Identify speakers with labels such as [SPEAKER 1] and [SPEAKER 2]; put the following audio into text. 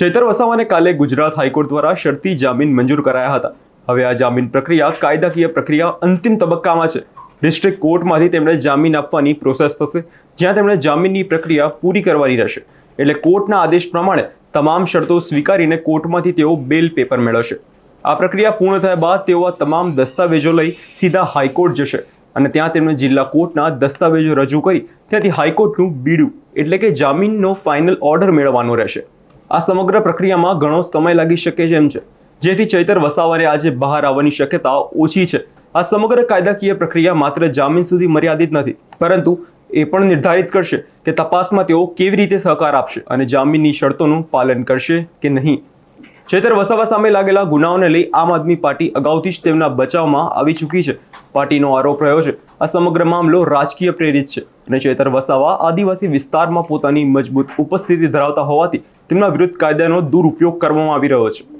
[SPEAKER 1] ચૈતર વસાવાને કાલે ગુજરાત હાઈકોર્ટ દ્વારા શરતી જામીન મંજૂર કરાયા હતા. હવે આ જામીન પ્રક્રિયા કાયદાકીય પ્રક્રિયા અંતિમ તબક્કામાં છે. ડિસ્ટ્રિક્ટ કોર્ટમાંથી તેમણે જામીન આપવાની પ્રોસેસ થશે, જ્યાં તેમણે જામીનની પ્રક્રિયા પૂરી કરવાની રહેશે. એટલે કોર્ટના આદેશ પ્રમાણે તમામ શરતો સ્વીકારીને કોર્ટમાંથી તેઓ બેલ પેપર મેળવશે. આ પ્રક્રિયા પૂર્ણ થયા બાદ તેઓ આ તમામ દસ્તાવેજો લઈ સીધા હાઈકોર્ટ જશે અને ત્યાં તેમણે જિલ્લા કોર્ટના દસ્તાવેજો રજૂ કરી ત્યાંથી હાઈકોર્ટનું બીડું એટલે કે જામીનનો ફાઇનલ ઓર્ડર મેળવવાનો રહેશે. આ સમગ્ર પ્રક્રિયામાં ઘણો સમય લાગી શકે એમ છે. જેથી ચૈતર વસાવાને આજે બહાર આવવાની શક્યતા ઓછી છે. આ સમગ્ર કાયદાકીય પ્રક્રિયા માત્ર જામીન સુધી મર્યાદિત નથી, પરંતુ એ પણ નિર્ધારિત કરશે કે તપાસમાં તેઓ કેવી રીતે સહકાર આપશે અને જામીનની શરતોનું પાલન કરશે કે નહીં. ચેતર વસાવા સામે લાગેલા ગુનાઓને લઈ આમ આદમી પાર્ટી અગાઉથી જ તેમના બચાવમાં આવી ચૂકી છે. પાર્ટીનો આરોપ રહ્યો છે. આ સમગ્ર મામલો રાજકીય પ્રેરિત છે અને ચેતર વસાવા આદિવાસી વિસ્તારમાં પોતાની મજબૂત ઉપસ્થિતિ ધરાવતા હોવાથી તેમના વિરુદ્ધ કાયદાનો દુરુપયોગ કરવામાં આવી રહ્યો છે.